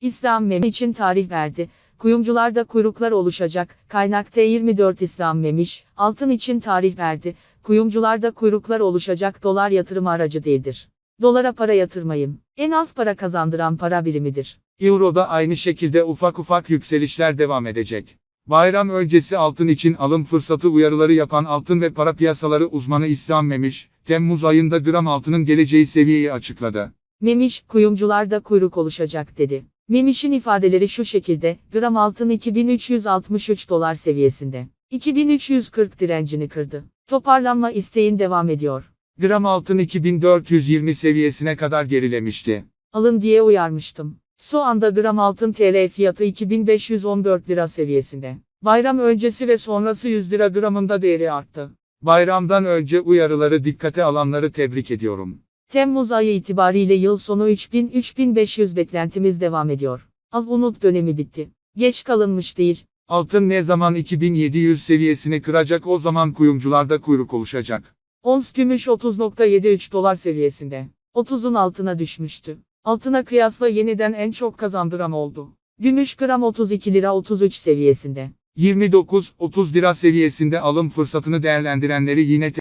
İslam Mem için tarih verdi. Kuyumcularda kuyruklar oluşacak. Kaynak T24 İslam Memiş, altın için tarih verdi. Kuyumcularda kuyruklar oluşacak dolar yatırım aracı değildir. Dolara para yatırmayın. En az para kazandıran para birimidir. Euro'da aynı şekilde ufak ufak yükselişler devam edecek. Bayram öncesi altın için alım fırsatı uyarıları yapan altın ve para piyasaları uzmanı İslam Memiş, Temmuz ayında gram altının geleceği seviyeyi açıkladı. Memiş, kuyumcularda kuyruk oluşacak dedi. Memiş'in ifadeleri şu şekilde, gram altın 2363 dolar seviyesinde. 2340 direncini kırdı. Toparlanma isteğin devam ediyor. Gram altın 2420 seviyesine kadar gerilemişti. Alın diye uyarmıştım. Şu anda gram altın TL fiyatı 2514 lira seviyesinde. Bayram öncesi ve sonrası 100 lira gramında değeri arttı. Bayramdan önce uyarıları dikkate alanları tebrik ediyorum. Temmuz ayı itibariyle yıl sonu 3000-3500 beklentimiz devam ediyor. Al unut dönemi bitti. Geç kalınmış değil. Altın ne zaman 2700 seviyesini kıracak o zaman kuyumcularda kuyruk oluşacak. Ons gümüş 30.73 dolar seviyesinde. 30'un altına düşmüştü. Altına kıyasla yeniden en çok kazandıran oldu. Gümüş gram 32 lira 33 seviyesinde. 29-30 lira seviyesinde alım fırsatını değerlendirenleri yine